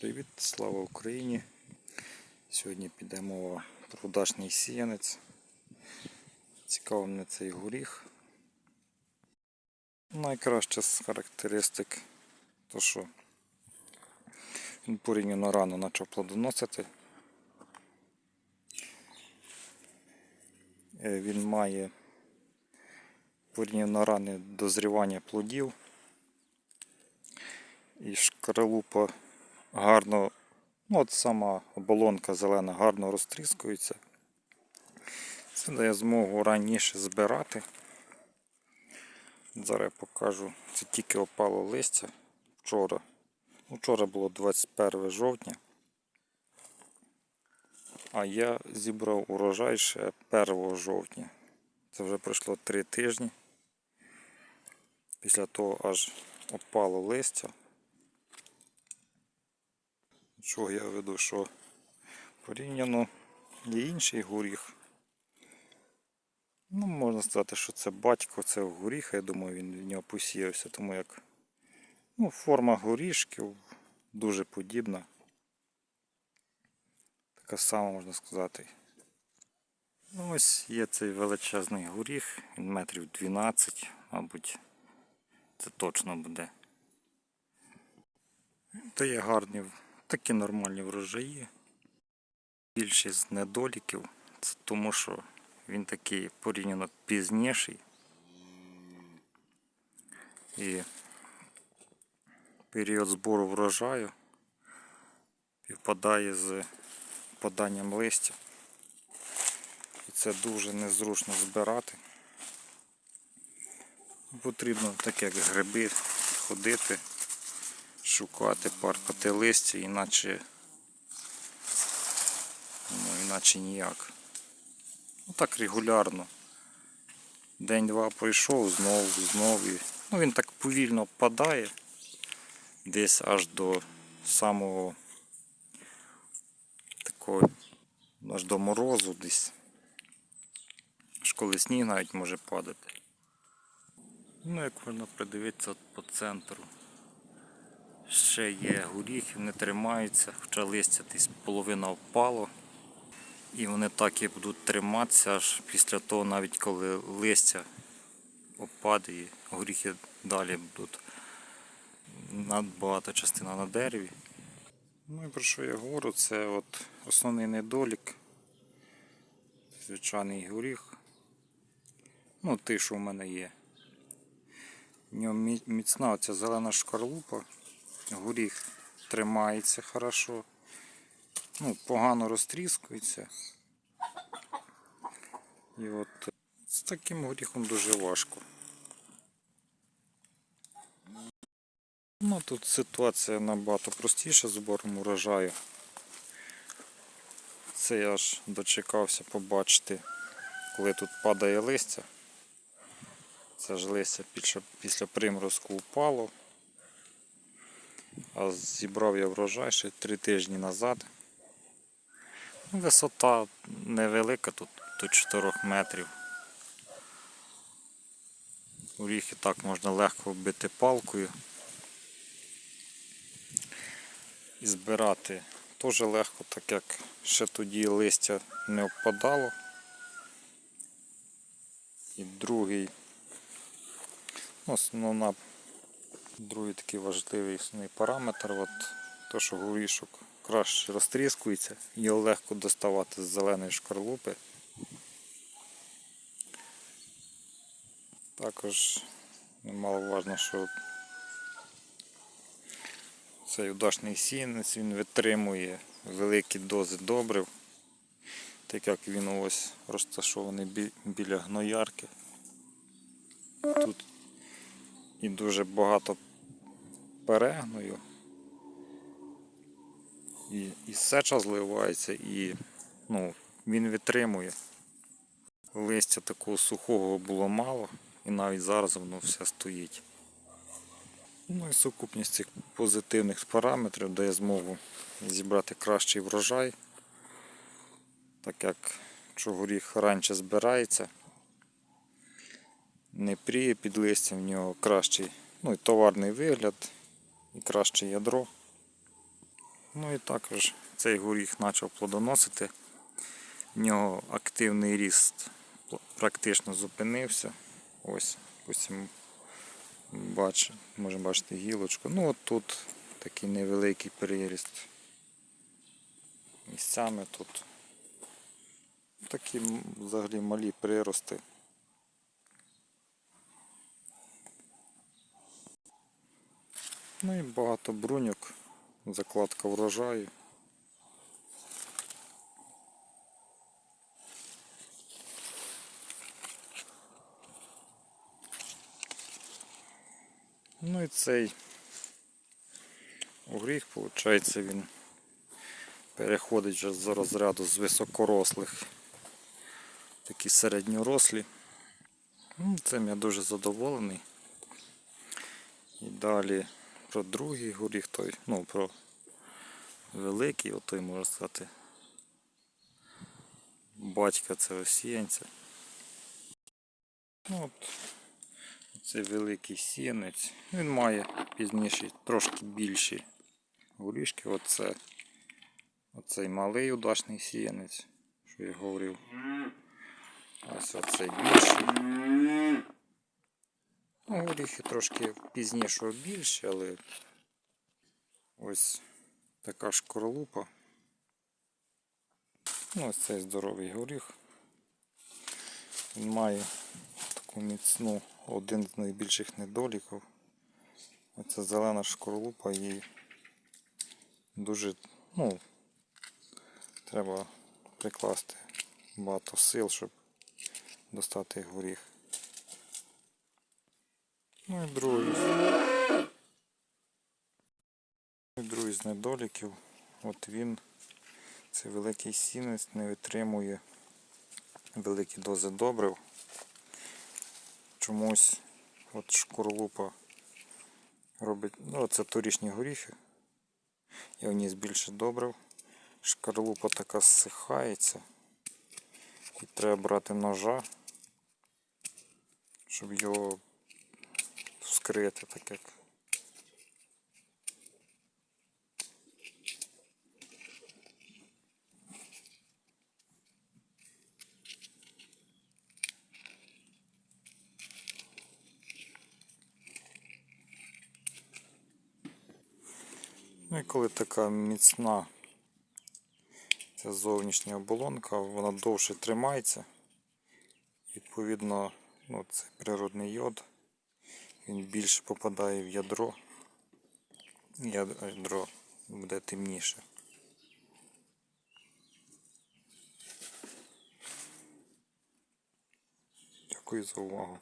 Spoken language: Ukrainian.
Привіт, слава Україні! Сьогодні піде мова про удачний сіянець. Цікавий мене цей горіх. Найкраще з характеристик, то що він порівняно рано почав плодоносити. Е, Він має порівняно ране дозрівання плодів. І шкаралупа гарно, ну от сама оболонка зелена гарно розтріскується. Це дає змогу раніше збирати. Зараз я покажу, це тільки опало листя вчора. Ну, Вчора було 21 жовтня. А я зібрав урожай ще 1 жовтня. Це вже пройшло 3 тижні. Після того аж опало листя. Чого я веду, що порівняно є інший горіх. Ну, можна сказати, що це батько цього горіха, я думаю, він в нього посіявся, тому як ну, форма горішків дуже подібна. Така сама можна сказати. Ну, ось є цей величезний горіх, він метрів 12, мабуть, це точно буде. Дає гарні, такі нормальні врожаї. Більшість недоліків це тому, що він такий порівняно пізніший. І період збору врожаю співпадає з поданням листя. І це дуже незручно збирати. Потрібно так як гриби ходити шукати, паркати листя, іначе, ну, іначе ніяк. Ну так регулярно. День-два пройшов, знову, знову. і- Ну він так повільно падає, десь аж до самого такого, аж до морозу десь. Аж коли сніг навіть може падати. Ну, як можна придивитися от по центру ще є горіхи, не тримаються, хоча листя десь половина впало. І вони так і будуть триматися аж після того, навіть коли листя опаде і горіхи далі будуть надбагато частина на дереві. Ну і про що я говорю, це от основний недолік. Звичайний горіх. Ну, той, що в мене є. В ньому міцна оця зелена шкарлупа горіх тримається хорошо. Ну, погано розтріскується. І от з таким горіхом дуже важко. Ну, тут ситуація набагато простіша з збором урожаю. Це я аж дочекався побачити, коли тут падає листя. Це ж листя після, після приморозку упало. А зібрав я врожай ще три тижні назад. Ну, Висота невелика, тут до 4 метрів. Оріхи так можна легко вбити палкою. І збирати теж легко, так як ще тоді листя не впадало. І другий, основна Другий такий важливий параметр, от, то, що горішок краще розтріскується, його легко доставати з зеленої шкарлупи. Також немаловажно, що цей удачний сінець він витримує великі дози добрив, так як він ось розташований бі- біля гноярки. Тут і дуже багато перегною. І, і сеча зливається, і ну, він витримує. Листя такого сухого було мало, і навіть зараз воно все стоїть. Ну і сукупність цих позитивних параметрів дає змогу зібрати кращий врожай, так як чогоріх раніше збирається, не пріє під листям, в нього кращий ну, і товарний вигляд і краще ядро. Ну і також цей горіх почав плодоносити. В нього активний ріст практично зупинився. Ось, потім бач, можемо бачити гілочку. Ну от тут такий невеликий переріст. Місцями тут такі взагалі малі прирости. Ну і багато бруньок, закладка врожаю. Ну і цей огріх, виходить, він переходить вже з розряду з високорослих, такі середньорослі. Ну, Цим я дуже задоволений. І далі про другий горіх, той, ну про великий, отой можна сказати. Батька це осіянця. Ну, от, це великий сіянець. Він має пізніше трошки більші горішки. Оце, оцей малий удачний сіянець, що я говорив. Ось оцей більший. Ну, горіхи трошки пізнішого більші, але ось така шкорлупа. Ну, ось цей здоровий горіх. Він має таку міцну, один з найбільших недоліків. Оця зелена шкорлупа їй дуже, ну, треба прикласти багато сил, щоб достати горіх. Ну і другий. І другий з недоліків. От він, цей великий сінець, не витримує великі дози добрив. Чомусь от шкурлупа робить, ну це торішні горіхи. Я вніс більше добрив. Шкарлупа така зсихається. І треба брати ножа, щоб його вскрити так як. Ну і коли така міцна ця зовнішня оболонка, вона довше тримається. Відповідно, ну, це природний йод, він більше попадає в ядро, ядро буде темніше. Дякую за увагу.